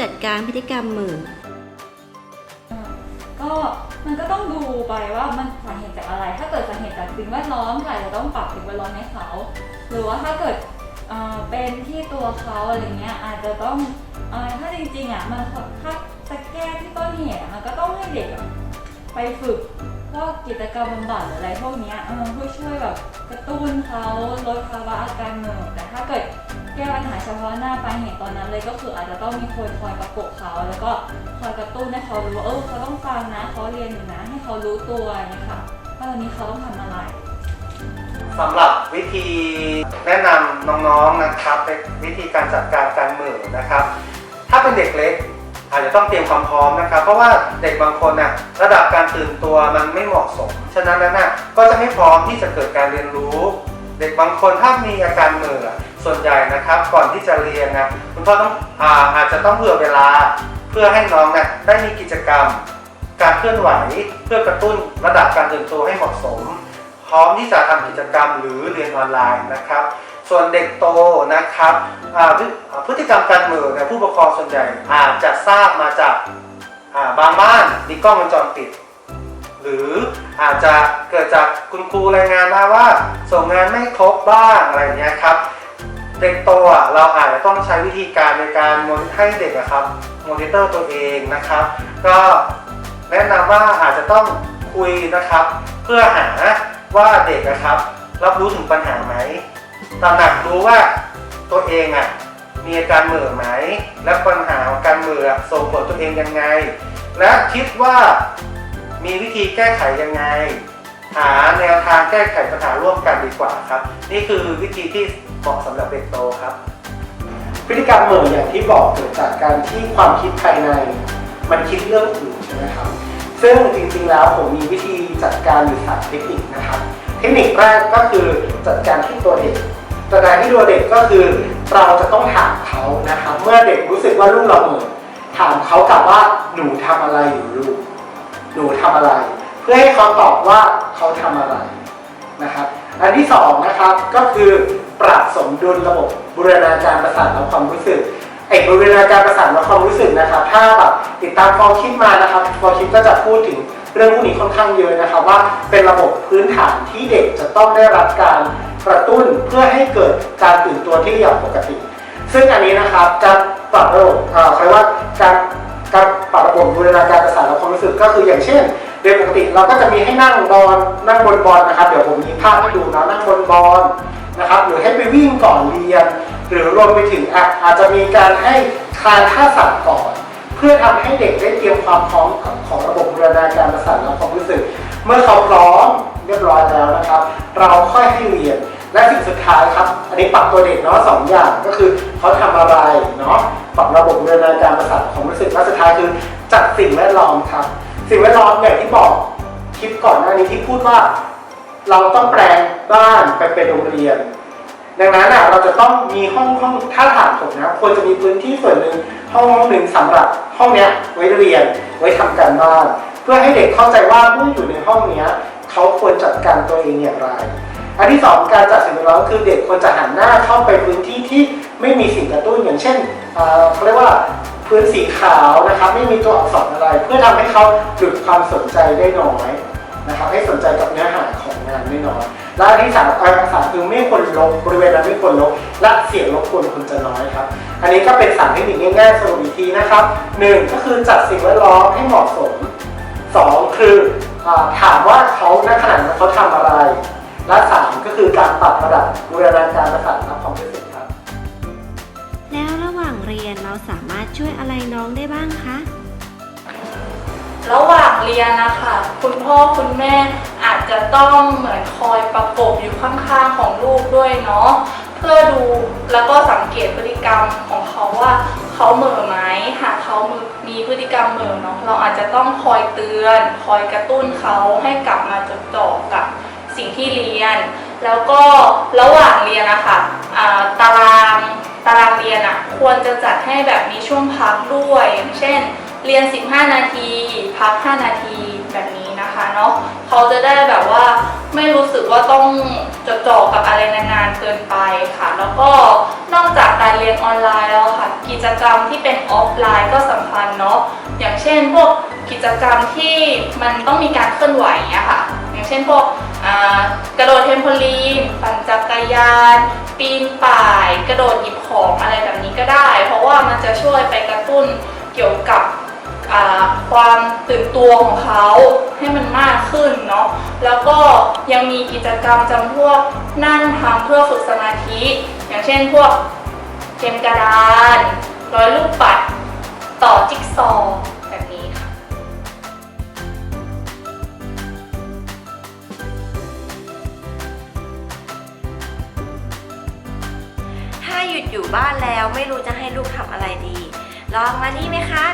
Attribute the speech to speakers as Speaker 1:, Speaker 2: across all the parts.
Speaker 1: จัดการพฤติกรรมเหมือ
Speaker 2: ก็มันก็ต้องดูไปว่ามันสาเหตุจากอะไร ถ้าเกิดสาเหตุจากสิ่งแวดล้อมก็อาจะต้องปรับสิ่งแวดล้อมให้เขา หรือว่าถ้าเกิดเป็นที่ตัวเขาอะไรเงี้ยอาจจะต้องถ้าจริงๆอะมันถ้าจะแก้ที่ต้นเหตุมันก็ต้องให้เด็กไปฝึกพวกกิจกรรมบำบัดหรืออะไรพวกนี้เพื่อช่วยแบบกระตุ้นเขาลดภาวะอาการเหนื่อยแต่ถ้าเกิด แก้ปัญหาเฉพาะหน้าปลายเหตุตอนนั้นเลยก็คืออาจจะต้องมีคนคอยประกบเขา แล้วก็คอยกระตุ้นให้เขารู้ว่าเออเขาต้องฟังนะเขาเรียนอยู่นะ ให้เขารู้ตัวอย่างนี้ค่ะว่าตอนนี้เขาต้องทำอะไร
Speaker 3: สำหรับวิธีแนะนำน้องๆนะครับเป็นวิธีการจัดการการมือนะครับ ถ้าเป็นเด็กเล็กอาจจะต้องเตรียมความพร้อมนะครับ เพราะว่าเด็กบางคนน่ะระดับการตื่นตัวมันไม่เหมาะสม ฉะนั้นแล้วน่ะก็จะไม่พร้อมที่จะเกิดการเรียนรู้ เด็กบางคนถ้ามีอาการมืออ ส่วนใหญ่นะครับก่อนที่จะเรียนนะคุณพ่อต้องอาอาจจะต้องเผื่อเวลาเพื่อให้น้องนะได้มีกิจกรรม การเคลื่อนไหวเพื่อกระตุ้นระดับการเตื่นตัวให้เหมาะสม พร้อมที่จะทำกิจกรรมหรือเรียนออนไลน์นะครับ ส่วนเด็กโตนะครับพฤติกรรมการมือเนี่ยผู้ปกครองส่วนใหญ่อาจจะทราบมาจากาบางบ้านมีกล้องวงจรปิด หรืออาจจะเกิดจากคุณครูรายงานมาว่า ส่งงานไม่ครบบ้างอะไรเงี้ยครับ เด็กโตอะเราอาจจะต้องใช้วิธีการในการมอนให้เด็กอะครับมอนิเตอร์ตัวเองนะครับ ก็แนะนำว่าอาจจะต้องคุยนะครับ เพื่อหาว่าเด็กนะครับ รับรู้ถึงปัญหาไหมตระหนักรู้ว่าตัวเองอะมีอาการเหม่อไหม และปัญหาของการเหม่อส่งผลตัวเองยังไง และคิดว่ามีวิธีแก้ไขยังไง หาแนวทางแก้ไขปัญหาร่วมกันดีกว่าครับ นี่คือวิธีที่ เหมาะสำหรับเด็กโตครับ พฤติกรรมเหม่ออย่างที่บอกเกิดจากการที่ความคิดภายใน มันคิดเรื่องอื่นใช่ไหมครับซึ่งจริงๆแล้วผมมีวิธีจัดการอยู่สามเทคนิคนะครับ เทคนิคแรกก็คือจัดการที่ตัวเด็กจัดการที่ตัวเด็กก็คือเราจะต้องถามเขานะครับ เมื่อเด็กรู้สึกว่าลูกเราเหม่อถามเขากลับว่าหนูทำอะไรอยู่ลูกหนูทำอะไร เพื่อให้เขาตอบว่าเขาทำอะไรนะครับ อันที่สองนะครับก็คือ ปรับสมดุลระบบบูรณาการประสาทและความรู้สึกไอ้บูรณาการประสาทและความรู้สึกนะครับ ถ้าแบบติดตามฟอคิดมานะครับฟอคิดก็จะพูดถึงเรื่องพวกนี้ค่อนข้างเยอะนะครับว่าเป็นระบบพื้นฐานที่เด็กจะต้องได้รับการกระตุ้นเพื่อให้เกิดการตื่นตัวที่อย่างปกติ ซึ่งอันนี้นะครับจะปรับระบบเอ่อเขาเรียกว่าการการปรับระบบบูรณาการประสาทและความรู้สึกก็คืออย่างเช่นโดยปกติเราก็จะมีให้นั่งบอลนั่งบนบอลนะครับ เดี๋ยวผมมีภาพให้ดูนะนั่งบนบอล นะครับหรือให้ไปวิ่งก่อนเรียน หรือรวมไปถึงอาจจะมีการให้คลานท่าสัตว์ก่อน เพื่อทำให้เด็กได้เตรียมความพร้อมของระบบบูรณาการประสาทและความรู้สึก เมื่อเขาพร้อมเรียบร้อยแล้วนะครับ เราค่อยให้เรียนและสิ่งสุดท้ายครับ อันนี้ปรับตัวเด็กเนาะสองอย่างก็คือเขาทำอะไรเนาะปรับระบบบูรณาการประสาทของรู้สึกและสุดท้ายคือจัดสิ่งแวดล้อมครับ สิ่งแวดล้อมอย่างที่บอกคลิปก่อนหน้านี้ที่พูดว่า เราต้องแปลงบ้านไปเป็นโรงเรียน ดังนั้นเราจะต้องมีห้องห้องถ้าถามผมนะควรจะมีพื้นที่ส่วนหนึ่งห้องห้องหนึ่งสำหรับห้องเนี้ยไว้เรียนไว้ทำการบ้าน เพื่อให้เด็กเข้าใจว่าเมื่ออยู่ในห้องเนี้ยเขาควรจัดการตัวเองอย่างไร อันที่สองการจัดสิ่งแวดล้อมคือเด็กควรจะหันหน้าเข้าไปพื้นที่ที่ไม่มีสิ่งกระตุ้นอย่างเช่นเขาเรียกว่าพื้นสีขาวนะครับไม่มีตัวอักษรอะไร เพื่อทำให้เขาหยุดความสนใจได้น้อยนะครับให้สนใจกับเนื้อหาของ งานไม่น้อยและอันที่สามอันที่สามคือไม่ควรลบบริเวณนั้นไม่ควรลบและเสียงรบกวนควรจะน้อยครับ อันนี้ก็เป็นสามเทคนิคง่ายๆสรุปอีกทีนะครับหนึ่งก็คือจัดสิ่งแวดล้อมให้เหมาะสมสองคืออถามว่าเขาณขณะนั้นเขาทำอะไร และสามก็คือการปรับระดับบูรณาการประสาทและความรู้สึกครับ
Speaker 1: แล้วระหว่างเรียนเราสามารถช่วยอะไรน้องได้บ้างคะ
Speaker 4: ระหว่างเรียนนะคะ คุณพ่อคุณแม่อาจจะต้องเหมือนคอยประกบอยู่ข้างๆของลูกด้วยเนาะเพื่อดูแล้วก็สังเกตพฤติกรรมของเขาว่าเขาเหม่อไหมหากเขามีพฤติกรรมเหม่อเนาะเราอาจจะต้องคอยเตือน คอยกระตุ้นเขาให้กลับมาจดจ่อกับสิ่งที่เรียน แล้วก็ระหว่างเรียนนะคะอ่าตารางตารางเรียนอะควรจะจัดให้แบบมีช่วงพักด้วยอย่างเช่น เรียน 15 นาที พัก 5 นาทีแบบนี้นะคะเนาะเขาจะได้แบบว่าไม่รู้สึกว่าต้องจดจ่อกับอะไรนานๆเกินไปค่ะ แล้วก็นอกจากการเรียนออนไลน์แล้วค่ะ กิจกรรมที่เป็นออฟไลน์ก็สำคัญเนาะอย่างเช่นพวกกิจกรรมที่มันต้องมีการเคลื่อนไหวอะค่ะ อย่างเช่นพวกกระโดดเทมโพลีน ปั่นจักรยาน ปีนป่าย กระโดดหยิบของอะไรแบบนี้ก็ได้ เพราะว่ามันจะช่วยไปกระตุ้นเกี่ยวกับ ความตื่นตัวของเขาให้มันมากขึ้นเนาะแล้วก็ยังมีกิจกรรมจำพวกนั่งทำเพื่อฝึกสมาธิ อย่างเช่นพวกเกมกระดานร้อยลูกปัด ต่อจิ๊กซอว์แบบนี้ค่ะ
Speaker 1: ถ้าหยุดอยู่บ้านแล้วไม่รู้จะให้ลูกทำอะไรดี ลองมานี่ไหมคะ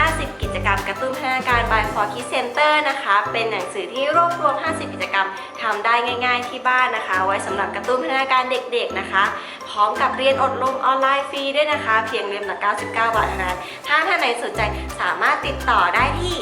Speaker 1: 50 กิจกรรมกระตุ้นพัฒนาการ by For Kids Center นะคะ เป็นหนังสือที่รวบรวม 50 กิจกรรมทำได้ง่าย ๆ ที่บ้านนะคะ ไว้สำหรับกระตุ้นพัฒนาการเด็กๆนะคะ พร้อมกับเรียนอดลมออนไลน์ฟรีด้วยนะคะ เพียงเล่มละ99 บาทเท่านั้นถ้าท่านไหนสนใจสามารถติดต่อได้ที่